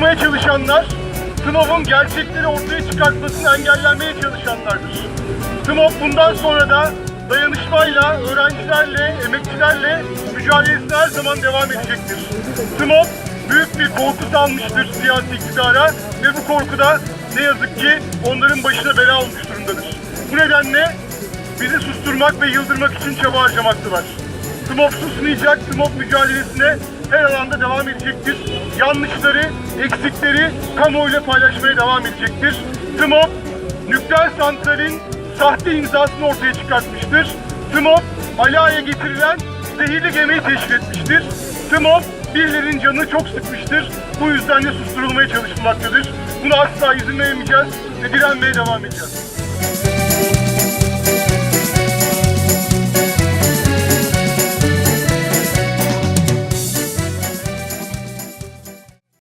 susturmaya çalışanlar, TMOB'un gerçekleri ortaya çıkartmasını engellemeye çalışanlardır. TMOB bundan sonra da dayanışmayla, öğrencilerle, emekçilerle mücadelesine her zaman devam edecektir. TMOB büyük bir korku salmıştır siyasi iktidara ve bu korku da ne yazık ki onların başına bela olmuş durumdadır. Bu nedenle bizi susturmak ve yıldırmak için çaba harcamaktalar. TMOB susmayacak, TMOB mücadelesine her alanda devam edecektir. Yanlışları, eksikleri kamuoyuyla paylaşmaya devam edecektir. TMOB, nükleer santralin sahte imzasını ortaya çıkartmıştır. TMOB, Ala'ya getirilen zehirli gemiyi teşkil etmiştir. TMOB, birilerinin canını çok sıkmıştır. Bu yüzden de susturulmaya çalışılmaktadır. Buna asla izin vermeyeceğiz ve direnmeye devam edeceğiz.